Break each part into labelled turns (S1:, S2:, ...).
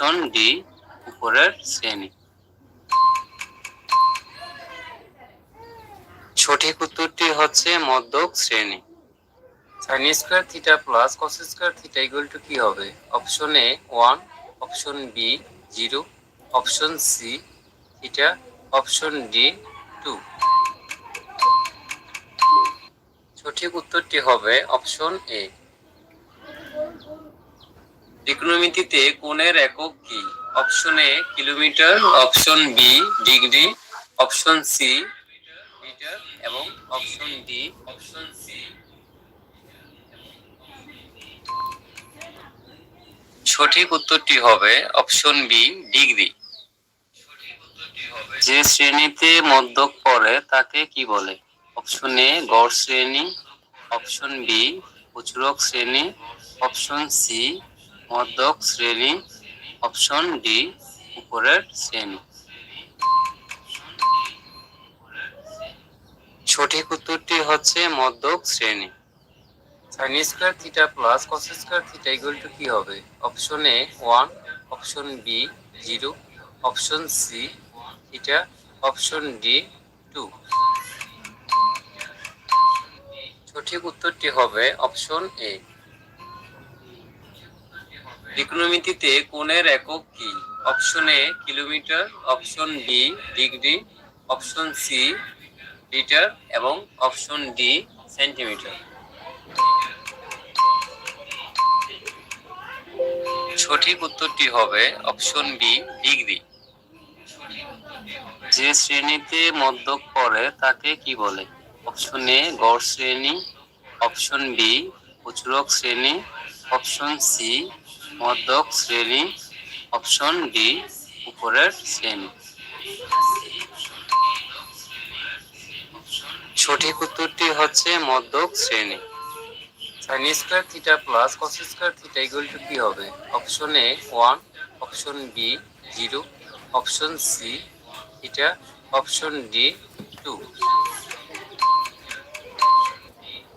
S1: Option D উপরের শ্রেণি। সঠিক উত্তরটি হচ্ছে মধ্যক শ্রেণি। Sine square theta plus cos square theta equal to কি হবে? Option A one option B zero option C theta option D two সঠিক উত্তরটি হবে অপশন এ ত্রিকোণমিতিতে কোণের একক কি? Option A kilometre option B degree option C metre এবং অপশন ডি অপশন সি সঠিক উত্তরটি হবে অপশন বি ডিগ্রি যে শ্রেণীতে মধ্যক পড়ে, তাকে কি বলে? অপশন এ গড় শ্রেণি অপশন বি প্রচুরক শ্রেণি অপশন সি মধ্যক শ্রেণি, অপশন ডি উপরের শ্রেণি। সঠিক উত্তরটি হচ্ছে মধ্যক শ্রেণি। Sine square theta plus cos square theta equal to কি হবে? Option A one option B zero option C theta option D two সঠিক উত্তরটি হবে অপশন এ ত্রিকোণমিতিতে কোণের একক কি? Option A kilometre option B degree option C metre এবং অপশন ডি সেন্টিমিটার সঠিক উত্তরটি হবে অপশন বি ডিগ্রি যে শ্রেণীতে মধ্যক পড়ে তাকে কি বলে? অপশন এ গড় শ্রেণি অপশন বি প্রচুরক শ্রেণি অপশন সি মধ্যক শ্রেণি অপশন ডি উপরের শ্রেণি। সঠিক উত্তরটি হচ্ছে মধ্যক শ্রেণি। Sine square theta plus cos square theta equal to কি হবে? Option A one option B zero option C theta option D two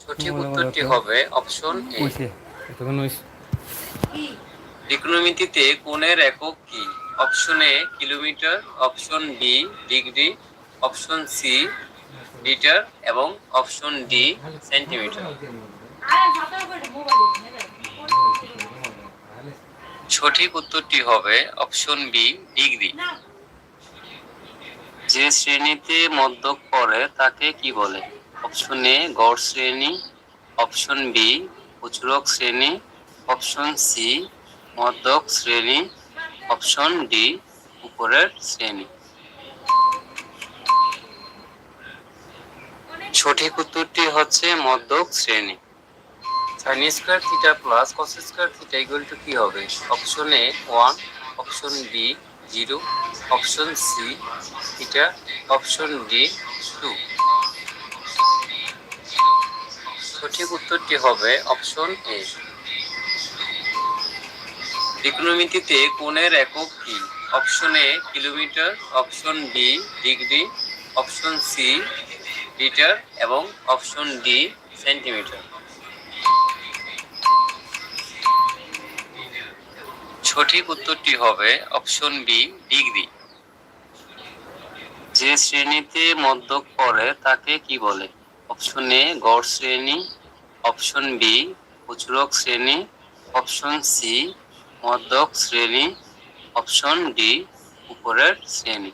S1: সঠিক উত্তরটি হবে অপশন এ ত্রিকোণমিতিতে কোণের একক কি? Option A kilometre option B degree option C metre এবং অপশন ডি সেন্টিমিটার সঠিক উত্তরটি হবে অপশন বি ডিগ্রি যে শ্রেণীতে মধ্যক পড়ে, তাকে কি বলে? অপশন এ গড় শ্রেণি. অপশন বি প্রচুরক শ্রেণি. অপশন সি মধ্যক শ্রেণি, অপশন ডি, উপরের শ্রেণি। সঠিক উত্তরটি হচ্ছে মধ্যক শ্রেণি। Sine square theta plus cos square theta equal to কি হবে? Option A one, option B zero, option C theta, option D two. সঠিক উত্তরটি হবে অপশন এ। ত্রিকোণমিতিতে কোণের একক কি? Option A kilometre option B degree option C metre এবং অপশন ডি সেন্টিমিটার সঠিক উত্তরটি হবে অপশন বি ডিগ্রি যে শ্রেণীতে মধ্যক পড়ে, তাকে কি বলে? অপশন এ গড় শ্রেণি. অপশন বি প্রচুরক শ্রেণি. অপশন সি মধ্যক শ্রেণি, অপশন ডি উপরের শ্রেণি।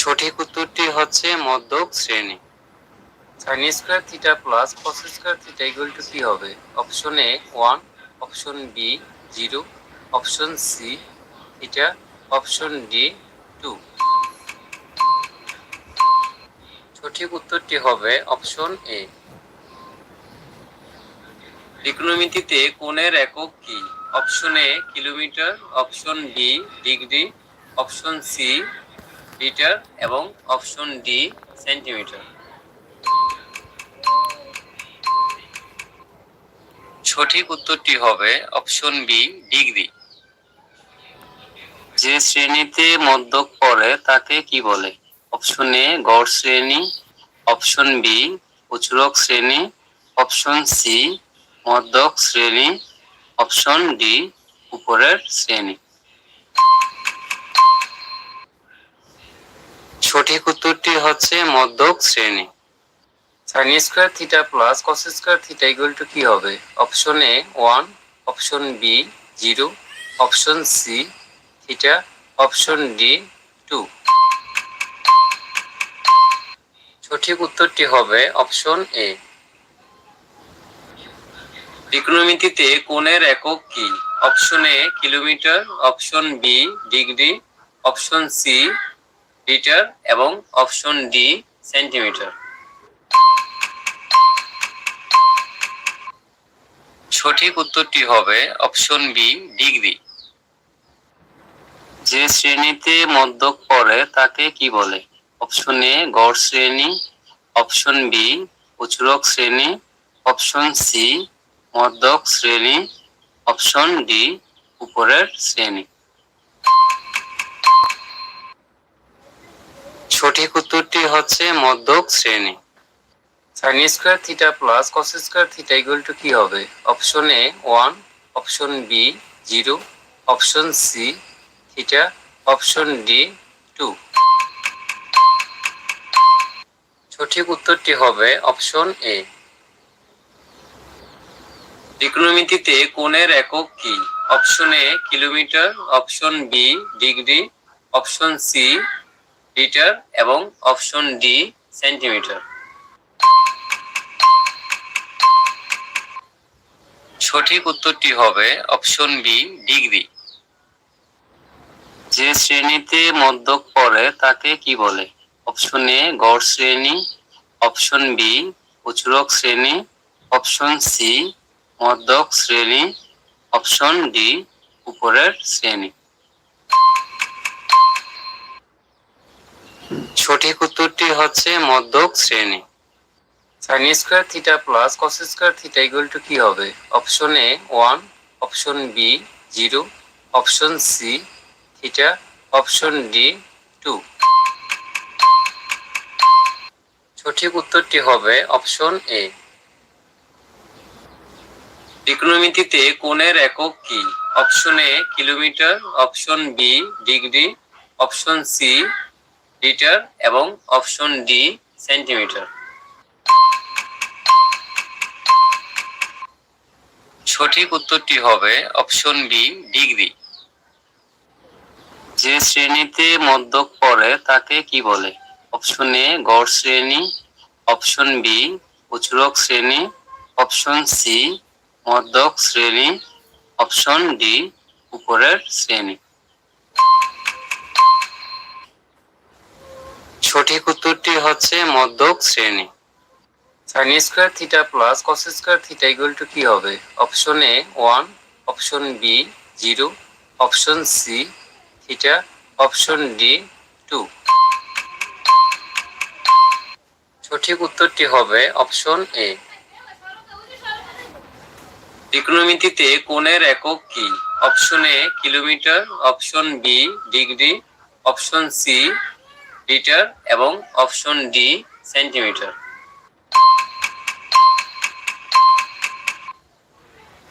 S1: সঠিক উত্তরটি হচ্ছে মধ্যক শ্রেণি। Sine square theta plus cos square theta equal to কি হবে? Option A one option B zero option C theta option D two সঠিক উত্তরটি হবে অপশন এ ত্রিকোণমিতিতে কোণের একক কি? Option A kilometre option B degree option C metre এবং অপশন ডি সেন্টিমিটার সঠিক উত্তরটি হবে অপশন বি ডিগ্রি যে শ্রেণীতে মধ্যক পড়ে, তাকে কি বলে? অপশন এ গড় শ্রেণি. অপশন বি প্রচুরক শ্রেণি. অপশন সি মধ্যক শ্রেণি অপশন ডি, উপরের শ্রেণি। সঠিক উত্তরটি হচ্ছে মধ্যক শ্রেণি। Sine square theta plus cos square theta equal to কি হবে? Option A one, option B zero, option C theta, option D two. সঠিক উত্তরটি হবে অপশন এ। ত্রিকোণমিতিতে কোণের একক কি? Option A kilometre option B degree option C metre এবং অপশন ডি সেন্টিমিটার সঠিক উত্তরটি হবে অপশন বি ডিগ্রি যে শ্রেণীতে মধ্যক পড়ে, তাকে কি বলে? অপশন এ গড় শ্রেণি. অপশন বি উচুরক শ্রেণি. অপশন সি মধ্যক শ্রেণি, অপশন ডি, উপরের শ্রেণি। সঠিক উত্তরটি হচ্ছে মধ্যক শ্রেণি। Sine square theta plus cos square theta equal to কি হবে? Option A one, option B zero, option C theta, option D two. সঠিক উত্তরটি হবে অপশন এ। ত্রিকোণমিতিতে কোণের একক কি? Option A kilometre option B degree option C metre এবং অপশন ডি সেন্টিমিটার সঠিক উত্তরটি হবে অপশন বি ডিগ্রি যে শ্রেণীতে মধ্যক পড়ে, তাকে কি বলে? অপশন এ গড় শ্রেণি. অপশন বি উচুরক শ্রেণি. অপশন সি মধ্যক শ্রেণি, অপশন ডি উপরের শ্রেণি। সঠিক উত্তরটি হচ্ছে মধ্যক শ্রেণি। Sine square theta plus cos square theta equal to কি হবে? Option A one option B zero option C theta option D two সঠিক উত্তরটি হবে অপশন এ ত্রিকোণমিতিতে কোণের একক কি? Option A kilometre option B degree option C metre এবং অপশন ডি সেন্টিমিটার সঠিক উত্তরটি হবে অপশন বি ডিগ্রি যে শ্রেণীতে মধ্যক পড়ে, তাকে কি বলে? অপশন এ গড় শ্রেণি. অপশন বি উচুরক শ্রেণি. অপশন সি মধ্যক শ্রেণি, অপশন ডি উপরের শ্রেণি। সঠিক উত্তরটি হচ্ছে মধ্যক শ্রেণি। Sine square theta plus cos square theta equal to কি হবে? Option A one, option B zero, option C theta, option D two. সঠিক উত্তরটি হবে অপশন এ ত্রিকোণমিতিতে কোণের একক কি? Option A kilometre option B degree option C metre এবং অপশন ডি সেন্টিমিটার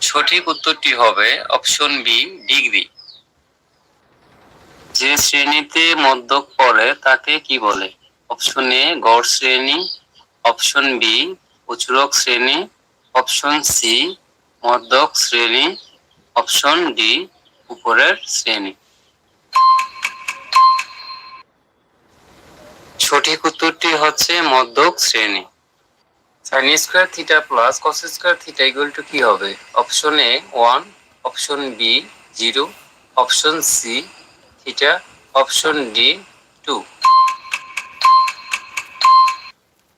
S1: সঠিক উত্তরটি হবে অপশন বি ডিগ্রি যে শ্রেণীতে মধ্যক পড়ে, তাকে কি বলে? অপশন এ গড় শ্রেণি. অপশন বি উচুরক শ্রেণি. অপশন সি মধ্যক শ্রেণি, অপশন ডি, উপরের শ্রেণি। সঠিক উত্তরটি হচ্ছে মধ্যক শ্রেণি। Sine square theta plus cos square theta equal to কি হবে? Option A one, option B zero, option C theta, option D two.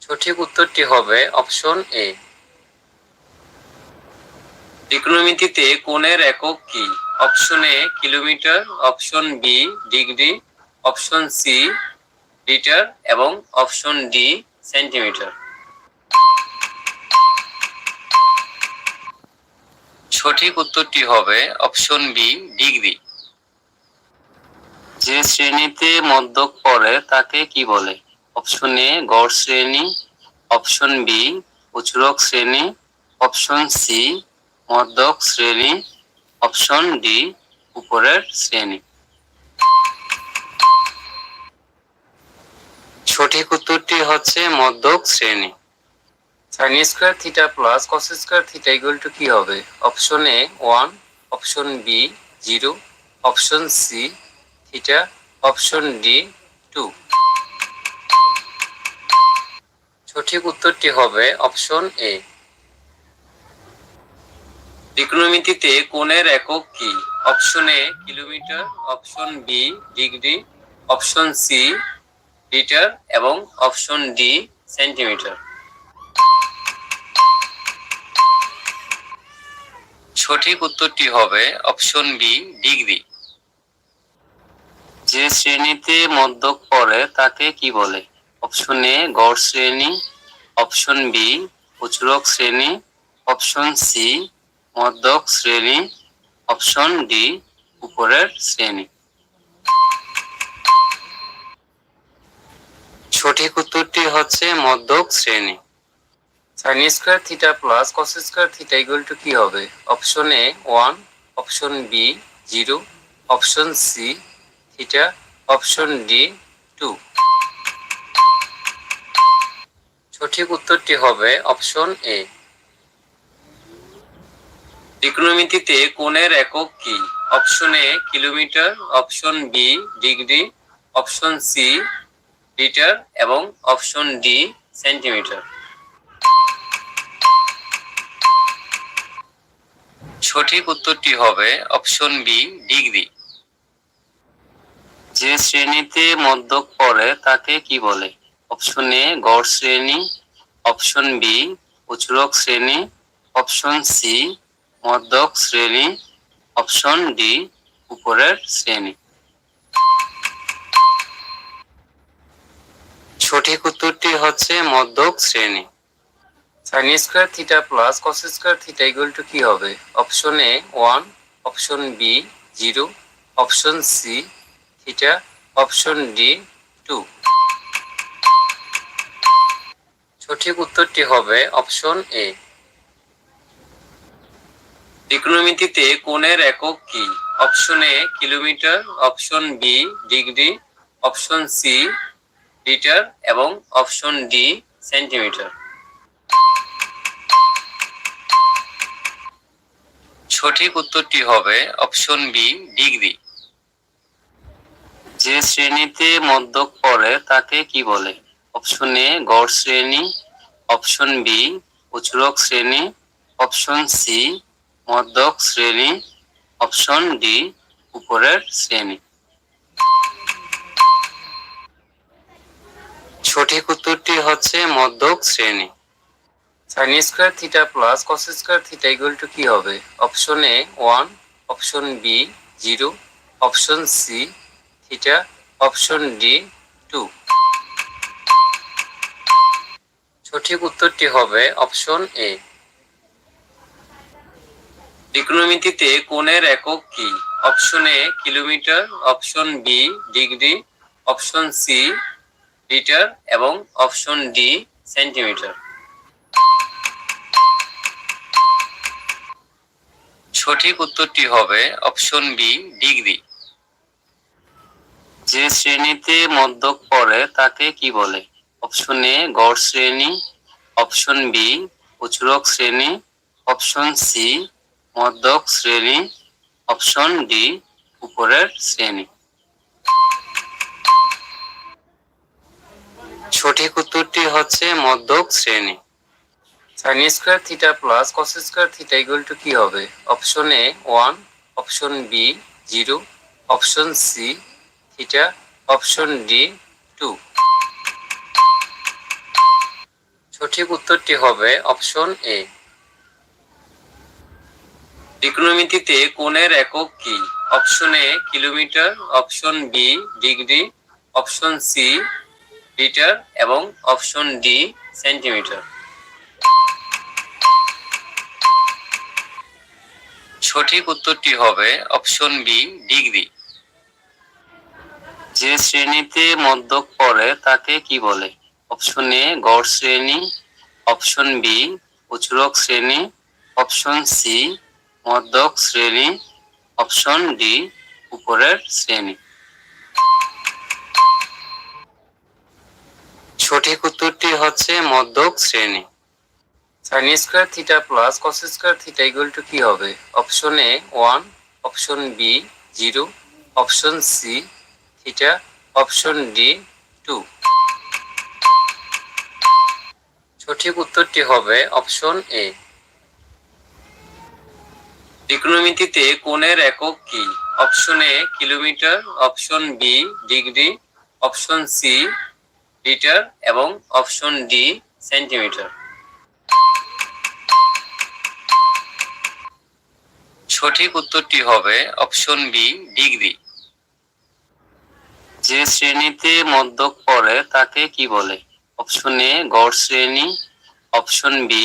S1: সঠিক উত্তরটি হবে অপশন এ। ত্রিকোণমিতিতে কোণের একক কি? Option A kilometre option B degree option C litre এবং অপশন ডি সেন্টিমিটার সঠিক উত্তরটি হবে অপশন বি ডিগ্রি যে শ্রেণীতে মধ্যক পড়ে, তাকে কি বলে? অপশন এ গড় শ্রেণি. অপশন বি উচুরক শ্রেণি. অপশন সি মধ্যক শ্রেণি, অপশন ডি উপরের শ্রেণি। সঠিক উত্তরটি হচ্ছে মধ্যক শ্রেণি। Sine square theta plus cos square theta equal to কি হবে? Option A one option B zero option C theta option D two সঠিক উত্তরটি হবে অপশন এ ত্রিকোণমিতিতে কোণের একক কি? Option A kilometre option B degree option C litre এবং অপশন ডি সেন্টিমিটার সঠিক উত্তরটি হবে অপশন বি ডিগ্রি যে শ্রেণীতে মধ্যক পড়ে, তাকে কি বলে? অপশন এ গড় শ্রেণি. অপশন বি উচরক শ্রেণি. অপশন সি মধ্যক শ্রেণি, অপশন ডি, উপরের শ্রেণি। সঠিক উত্তরটি হচ্ছে মধ্যক শ্রেণি। Sine square theta plus cos square theta equal to কি হবে? Option A one option B zero option C theta option D two সঠিক উত্তরটি হবে অপশন এ ত্রিকোণমিতিতে কোণের একক কি? Option A kilometre option B degree option C litre এবং অপশন ডি সেন্টিমিটার সঠিক উত্তরটি হবে অপশন বি ডিগ্রি যে শ্রেণীতে মধ্যক পড়ে তাকে কি বলে? অপশন এ গড় শ্রেণি। অপশন বি উচরক শ্রেণি। অপশন সি মধ্যক শ্রেণি, অপশন ডি, উপরের শ্রেণি। সঠিক উত্তরটি হচ্ছে মধ্যক শ্রেণি। Sine square theta plus cos square theta equal to কি হবে? Option A one, option B zero, option C theta, option D two. সঠিক উত্তরটি হবে অপশন এ। ত্রিকোণমিতিতে কোণের একক কি? Option A kilometre option B degree option C litre এবং অপশন ডি সেন্টিমিটার সঠিক উত্তরটি হবে অপশন বি ডিগ্রি যে শ্রেণীতে মধ্যক পড়ে তাকে কি বলে? অপশন এ গড় শ্রেণি। অপশন বি উচরক শ্রেণি। অপশন সি মধ্যক শ্রেণি, অপশন ডি উপরের শ্রেণি। সঠিক উত্তরটি হচ্ছে মধ্যক শ্রেণি। Sine square theta plus cos square theta equal to কি হবে? Option A one option B zero option C theta option D two সঠিক উত্তরটি হবে অপশন এ ত্রিকোণমিতিতে কোণের একক কি? Option A kilometre option B degree option C litre এবং অপশন ডি সেন্টিমিটার সঠিক উত্তরটি হবে অপশন বি ডিগ্রি যে শ্রেণীতে মধ্যক পড়ে, তাকে কি বলে? অপশন এ গড় শ্রেণি অপশন বি উচরক শ্রেণি অপশন সি মধ্যক শ্রেণি, অপশন ডি, উপরের শ্রেণি। সঠিক উত্তরটি হচ্ছে মধ্যক শ্রেণি। Sine square theta plus cos square theta equal to কি হবে? Option A one, option B zero, option C theta, option D two. সঠিক উত্তরটি হবে অপশন এ। ত্রিকোণমিতিতে কোণের একক কি? Option A kilometre option B degree option C litre এবং অপশন ডি সেন্টিমিটার সঠিক উত্তরটি হবে অপশন বি ডিগ্রি যে শ্রেণীতে মধ্যক পড়ে তাকে কি বলে? অপশন এ গড় শ্রেণি অপশন বি উচরক শ্রেণি অপশন সি মধ্যক শ্রেণি, অপশন ডি, উপরের শ্রেণি। সঠিক উত্তরটি হচ্ছে মধ্যক শ্রেণি। Sine square theta plus cos square theta equal to কি হবে? Option A one, option B zero, option C theta, option D two. সঠিক উত্তরটি হবে অপশন এ। ত্রিকোণমিতিতে কোণের একক কি? Option A kilometre option B degree option C litre এবং অপশন ডি সেন্টিমিটার সঠিক উত্তরটি হবে অপশন বি ডিগ্রি যে শ্রেণীতে মধ্যক পড়ে, তাকে কি বলে? অপশন এ গড় শ্রেণি. অপশন বি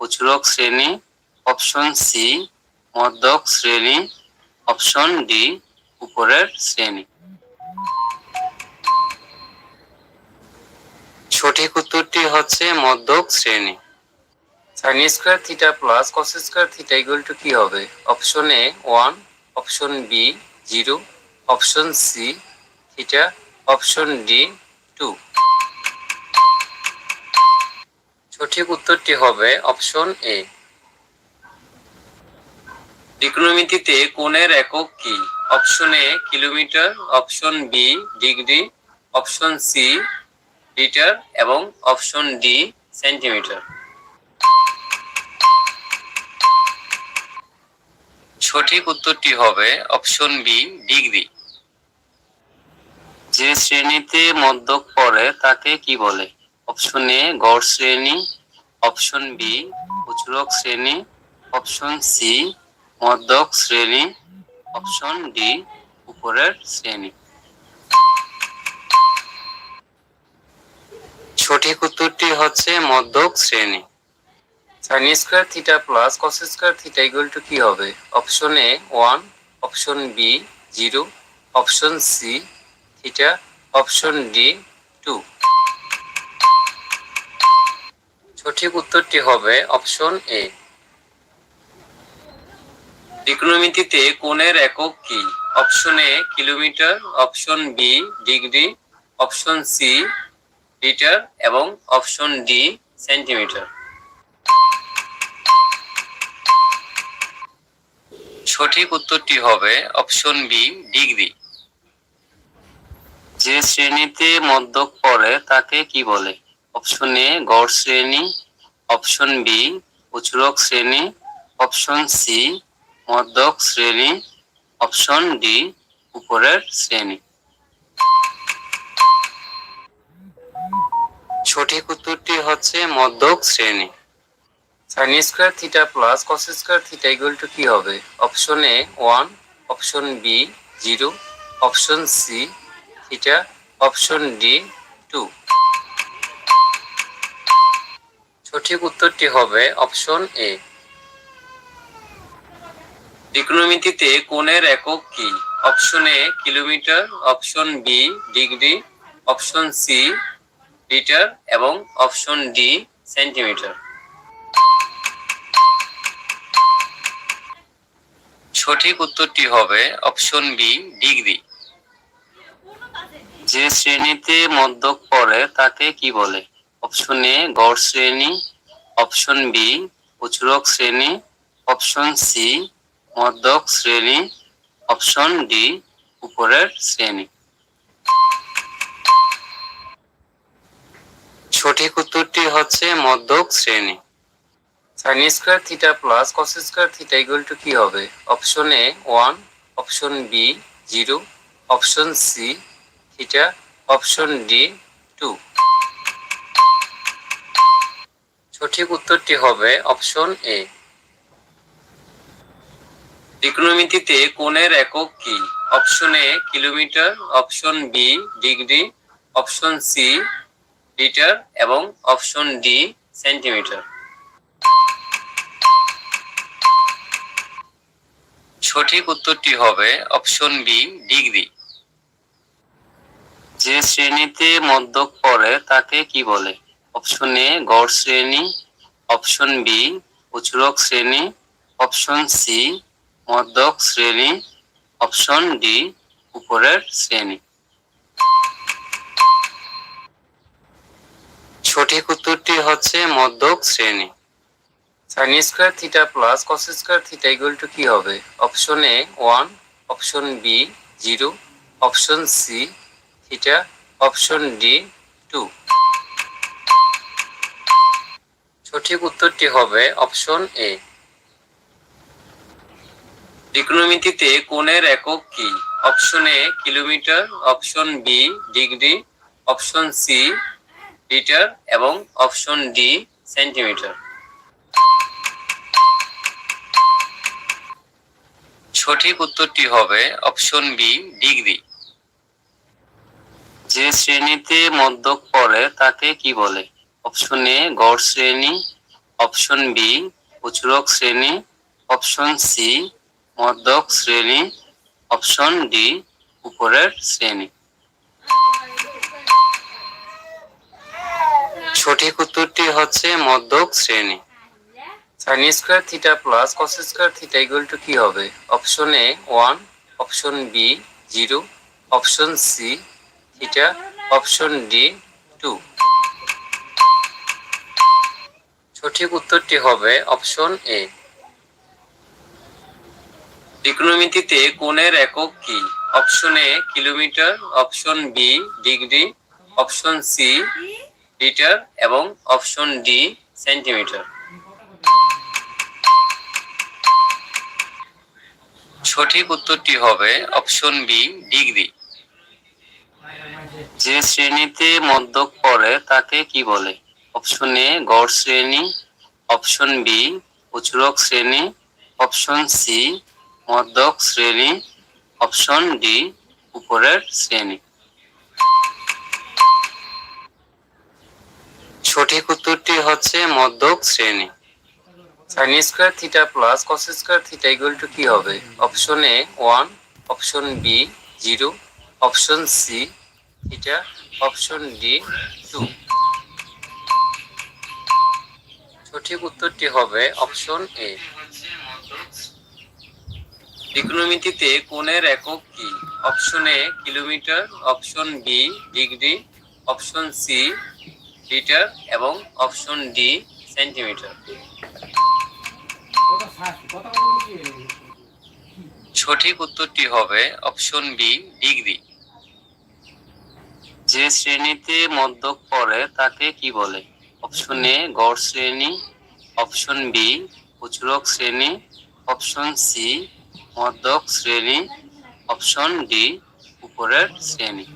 S1: উচরক শ্রেণি. অপশন সি মধ্যক শ্রেণি, অপশন ডি উপরের শ্রেণি। সঠিক উত্তরটি হচ্ছে মধ্যক শ্রেণি। Sine square theta plus cos square theta equal to কি হবে? Option A one option B zero option C theta option D two সঠিক উত্তরটি হবে অপশন এ ত্রিকোণমিতিতে কোণের একক কি? Option A kilometre option B degree option C litre এবং অপশন ডি সেন্টিমিটার সঠিক উত্তরটি হবে অপশন বি ডিগ্রি যে শ্রেণীতে মধ্যক পড়ে, তাকে কি বলে? অপশন এ গড় শ্রেণি. অপশন বি উচরক শ্রেণি. অপশন সি মধ্যক শ্রেণি, অপশন ডি উপরের শ্রেণি। সঠিক উত্তরটি হচ্ছে মধ্যক শ্রেণি। Sine square theta plus cos square theta equal to কি হবে? Option A one option B zero option C theta option D two সঠিক উত্তরটি হবে অপশন এ ত্রিকোণমিতিতে কোণের একক কি? Option A kilometre option B degree option C litre এবং অপশন ডি সেন্টিমিটার সঠিক উত্তরটি হবে অপশন বি ডিগ্রি যে শ্রেণীতে মধ্যক পড়ে, তাকে কি বলে? অপশন এ গড় শ্রেণি. অপশন বি উচরক শ্রেণি. অপশন সি মধ্যক শ্রেণি, অপশন ডি, উপরের শ্রেণি। সঠিক উত্তরটি হচ্ছে মধ্যক শ্রেণি। Sine square theta plus cos square theta equal to কি হবে? Option A one, option B zero, option C theta, option D two. সঠিক উত্তরটি হবে অপশন এ। ত্রিকোণমিতিতে কোণের একক কি? Option A kilometre option B degree option C litre এবং অপশন ডি সেন্টিমিটার সঠিক উত্তরটি হবে অপশন বি ডিগ্রি যে শ্রেণীতে মধ্যক পড়ে তাকে কি বলে? অপশন এ গড় শ্রেণি. অপশন বি উচরক শ্রেণি. অপশন সি মধ্যক শ্রেণি, অপশন ডি, উপরের শ্রেণি। সঠিক উত্তরটি হচ্ছে মধ্যক শ্রেণি। Sine square theta plus cos square theta equal to কি হবে? Option A one, option B zero, option C theta, option D two. সঠিক উত্তরটি হবে অপশন এ। ত্রিকোণমিতিতে কোণের একক কি? Option A kilometre option B degree option C litre এবং অপশন ডি সেন্টিমিটার সঠিক উত্তরটি হবে অপশন বি ডিগ্রি যে শ্রেণীতে মধ্যক পড়ে, তাকে কি বলে? অপশন এ গড় শ্রেণি। অপশন বি উচরক শ্রেণি। অপশন সি মধ্যক শ্রেণি, অপশন ডি, উপরের শ্রেণি। সঠিক উত্তরটি হচ্ছে মধ্যক শ্রেণি। Sine square theta plus cos square theta equal to কি হবে? Option A one, option B zero, option C theta, option D two. সঠিক উত্তরটি হবে অপশন এ। ত্রিকোণমিতিতে কোণের একক কি? Option A kilometre option B degree option C litre এবং অপশন ডি সেন্টিমিটার সঠিক উত্তরটি হবে অপশন বি ডিগ্রি যে শ্রেণীতে মধ্যক পড়ে তাকে কি বলে? অপশন এ গড় শ্রেণি। অপশন বি উচরক শ্রেণি। অপশন সি মধ্যক শ্রেণি, অপশন ডি, উপরের শ্রেণি। সঠিক উত্তরটি হচ্ছে মধ্যক শ্রেণি। Sine square theta plus cos square theta equal to কি হবে? Option A one, option B zero, option C theta, option D two. সঠিক উত্তরটি হবে অপশন এ। ত্রিকোণমিতিতে কোণের একক কি? Option A kilometre option B degree option C litre এবং অপশন ডি সেন্টিমিটার সঠিক উত্তরটি হবে অপশন বি ডিগ্রি যে শ্রেণীতে মধ্যক পড়ে, তাকে কি বলে? অপশন এ গড় শ্রেণি অপশন বি উচরক শ্রেণি অপশন সি মধ্যক শ্রেণি, অপশন ডি, উপরের শ্রেণি। সঠিক উত্তরটি হচ্ছে মধ্যক শ্রেণি। Sine square theta plus cos square theta equal to কি হবে? Option A one option B zero option C theta option D two সঠিক উত্তরটি হবে অপশন এ ত্রিকোণমিতিতে কোণের একক কি? Option A kilometre option B degree option C litre এবং অপশন ডি সেন্টিমিটার সঠিক উত্তরটি হবে অপশন বি ডিগ্রি যে শ্রেণীতে মধ্যক পড়ে তাকে কি বলে? অপশন এ গড় শ্রেণি অপশন বি উচরক শ্রেণি অপশন সি মধ্যক শ্রেণি, অপশন ডি, উপরের শ্রেণি।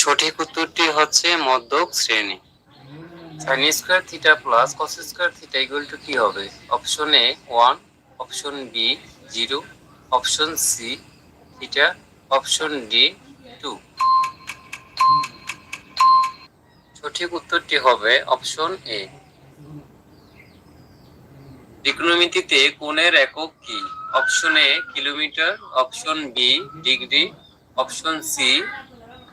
S1: সঠিক উত্তরটি হচ্ছে মধ্যক শ্রেণি। Sine square theta plus cos square theta equal to কি হবে? Option A one, option B zero, option C theta, option D two. সঠিক উত্তরটি হবে অপশন এ। ত্রিকোণমিতিতে কোণের একক কি? Option A kilometre option B degree option C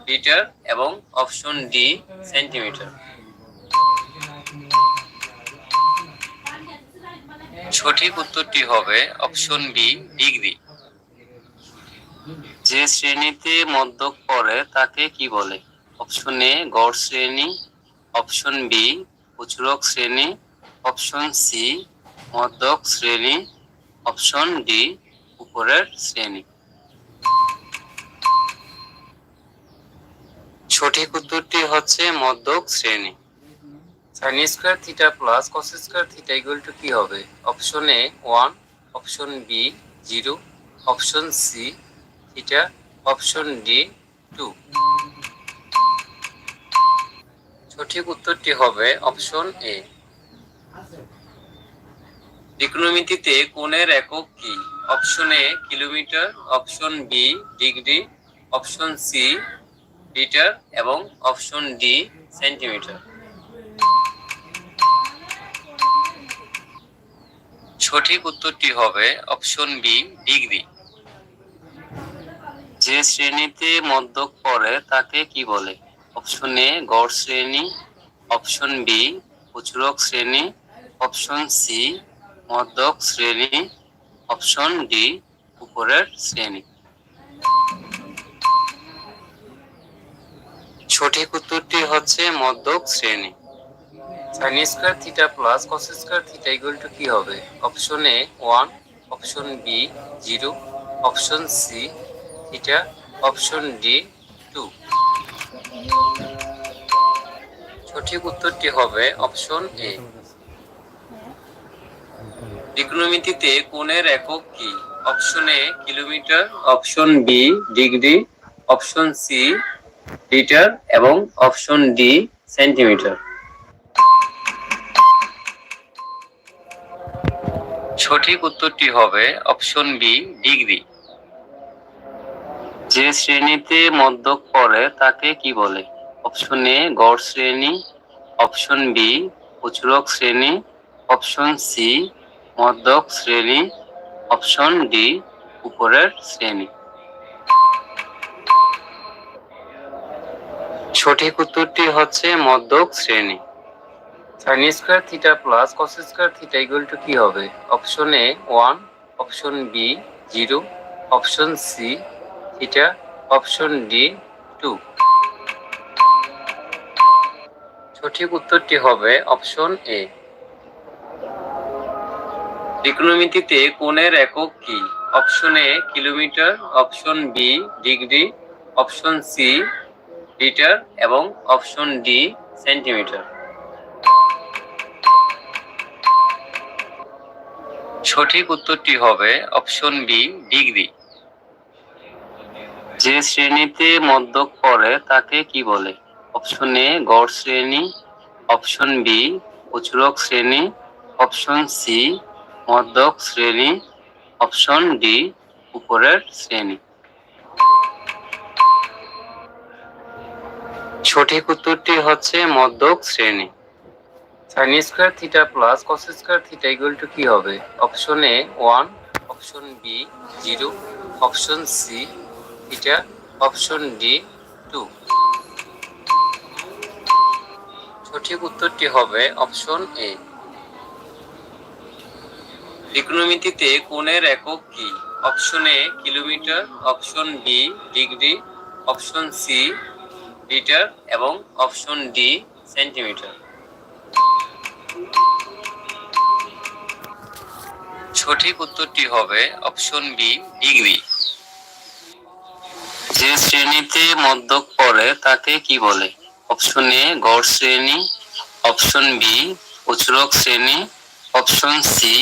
S1: litre এবং অপশন ডি সেন্টিমিটার সঠিক উত্তরটি হবে অপশন বি ডিগ্রি যে শ্রেণীতে মধ্যক পড়ে তাকে কি বলে? অপশন এ গড় শ্রেণি অপশন বি উচরক শ্রেণি অপশন সি মধ্যক শ্রেণি অপশন ডি উপরের শ্রেণি। সঠিক উত্তরটি হচ্ছে মধ্যক শ্রেণি। Sine square theta plus cos square theta equal to কি হবে? Option A one option B zero option C theta option D two সঠিক উত্তরটি হবে অপশন এ ত্রিকোণমিতিতে কোণের একক কি? Option A kilometre option B degree option C litre এবং অপশন ডি সেন্টিমিটার সঠিক উত্তরটি হবে অপশন বি ডিগ্রি যে শ্রেণীতে মধ্যক পড়ে তাকে কি বলে? অপশন এ গড় শ্রেণি. অপশন বি উচরক শ্রেণি. অপশন সি মধ্যক শ্রেণি, অপশন ডি, উপরের শ্রেণি। সঠিক উত্তরটি হচ্ছে মধ্যক শ্রেণি। Sine square theta plus cos square theta equal to কি হবে? Option A one option B zero option C theta option D two সঠিক উত্তরটি হবে অপশন এ ত্রিকোণমিতিতে কোণের একক কি? Option A kilometre option B degree option C litre এবং অপশন ডি সেন্টিমিটার সঠিক উত্তরটি হবে অপশন বি ডিগ্রি যে শ্রেণীতে মধ্যক পড়ে তাকে কি বলে? অপশন এ গড় শ্রেণি। অপশন বি প্রচুরক শ্রেণি। অপশন সি মধ্যক শ্রেণি, অপশন ডি, উপরের শ্রেণি। সঠিক উত্তরটি হচ্ছে মধ্যক শ্রেণি। Sine square theta plus cos square theta equal to কি হবে? Option A one option B zero option C theta option D two সঠিক উত্তরটি হবে অপশন এ ত্রিকোণমিতিতে কোণের একক কি? Option A kilometre, option B degree, option C litre এবং অপশন ডি সেন্টিমিটার। সঠিক উত্তরটি হবে অপশন বি ডিগ্রি। যে শ্রেণীতে মধ্যক পড়ে তাকে কি বলে? অপশন এ গড় শ্রেণি, অপশন বি প্রচুরক শ্রেণি, অপশন সি মধ্যক শ্রেণি, অপশন ডি, উপরের শ্রেণি। সঠিক উত্তরটি হচ্ছে মধ্যক শ্রেণি। Sine square theta plus cos square theta equal to কি হবে? Option A one, option B zero, option C theta, option D two. সঠিক উত্তরটি হবে অপশন এ। ত্রিকোণমিতিতে কোণের একক কি? Option A kilometre, option B degree, option C litre এবং অপশন ডি সেন্টিমিটার। সঠিক উত্তরটি হবে অপশন বি ডিগ্রি। যে শ্রেণীতে মধ্যক পড়ে তাকে কি বলে? অপশন এ গড় শ্রেণি, অপশন বি উচ্চরক শ্রেণি, অপশন সি